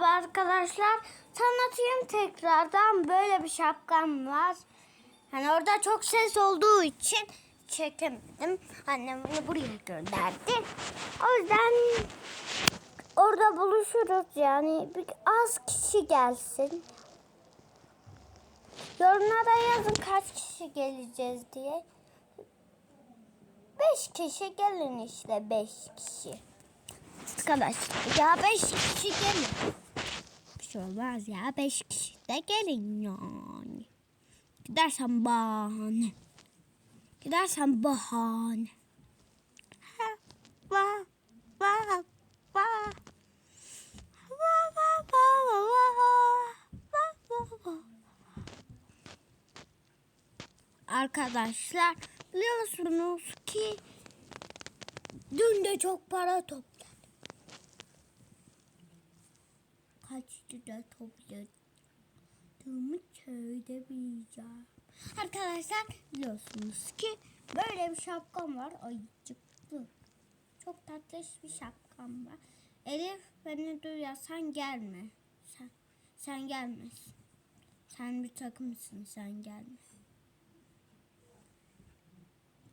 Merhaba arkadaşlar. Tanıtayım tekrardan böyle bir şapkam var. Hani orada çok ses olduğu için çekemedim. Annem beni buraya gönderdi. O yüzden orada buluşuruz yani. Bir az kişi gelsin. Yorumlara yazın kaç kişi geleceğiz diye. Beş kişi gelin işte beş kişi. Arkadaşlar ya beş kişi gelin. Şey olmaz ya beş kişi de gelin yani. Gidersen bahane. Gidersen bahane. Ha, va. Va, va, va, va, va, va, va, va. Arkadaşlar biliyorsunuz ki dün de çok para topladım. Kaç lira topladığımı söylemeyeceğim. Arkadaşlar biliyorsunuz ki böyle bir şapkam var. Ayıcıklı. Çok tatlış bir şapkam var. Elif beni duyarsan gelme. Sen, sen gelmesin. Sen bir takımsın sen gelme.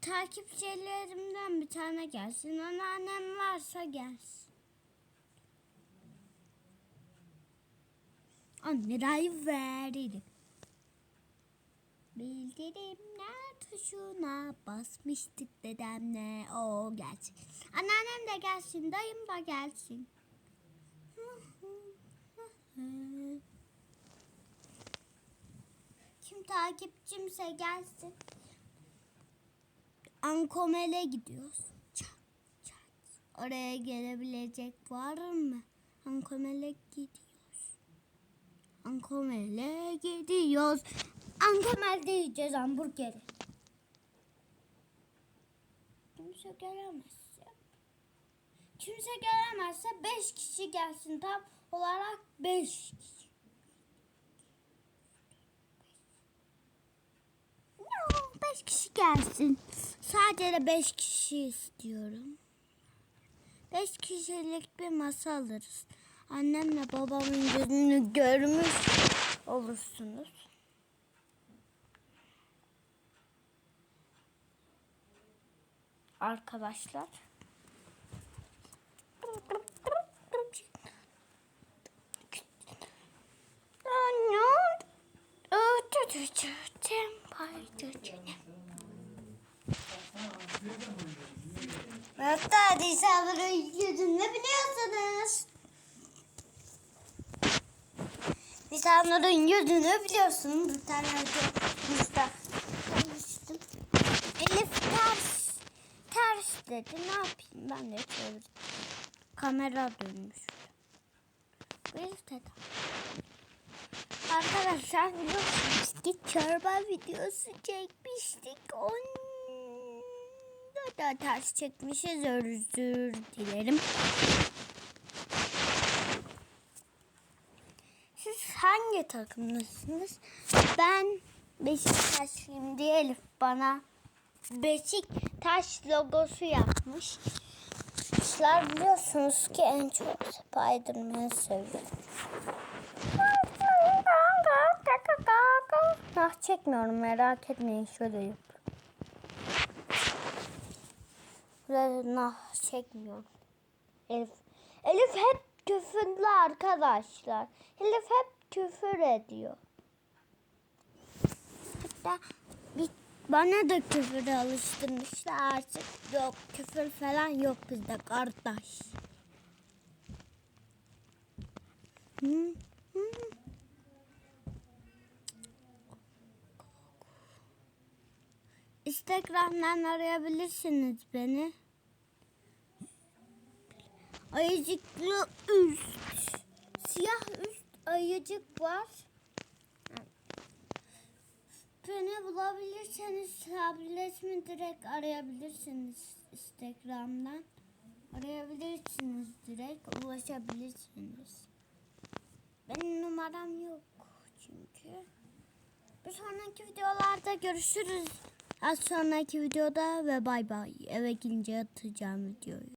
Takipçilerimden bir tane gelsin. Anneannem varsa gelsin. 10 lirayı veririm. Bildirimler tuşuna basmıştık dedemle. O gelsin. Anneannem de gelsin. Dayım da gelsin. Kim takipçimse gelsin. Ankomel'e gidiyoruz. Çat, çat. Oraya gelebilecek var mı? Ankomel'e gidiyoruz. Ankomel'e gidiyoruz. Ankomel'de yiyeceğiz hamburgeri. Kimse gelemezse. Kimse gelemezse 5 kişi gelsin. Tam olarak 5 kişi. No, beş kişi gelsin. Sadece de beş kişi istiyorum. Beş kişilik bir masa alırız. Annemle babamın yüzünü görmüş olursunuz. Arkadaşlar. Hatta Nisan'ın yüzünü biliyorsunuz. Nisan'ın yüzünü biliyorsunuz. Bir tane videomuzda. Elif ters, ters dedi. Ne yapayım ben de çevirdim. Kamera dönmüş. Elif dedi. Arkadaşlar biliyorsunuz ki çorba videosu çekmiştik. Onda da ters çekmişiz. Özür dilerim. Hangi takımlısınız? Ben Beşiktaşlıyım diye Elif bana Beşiktaş logosu yapmış. Sizler biliyorsunuz ki en çok Spiderman'ı seviyorum. Ah çekmiyorum merak etmeyin şöyle yap. Nah çekmiyorum. Elif. Elif hep küfürlü arkadaşlar. Elif hep küfür ediyor. Hatta bir, bana da küfür alıştırmışlar artık. Yok küfür falan yok bizde kardeş. Hı? Instagram'dan arayabilirsiniz beni. Ayıcıklı üst. Ayıcık var. Beni bulabilirseniz tabletimi direkt arayabilirsiniz Instagram'dan. Arayabilirsiniz direkt ulaşabilirsiniz. Benim numaram yok çünkü. Bir sonraki videolarda görüşürüz. Az sonraki videoda ve bay bay. Eve gidince atacağım videoyu.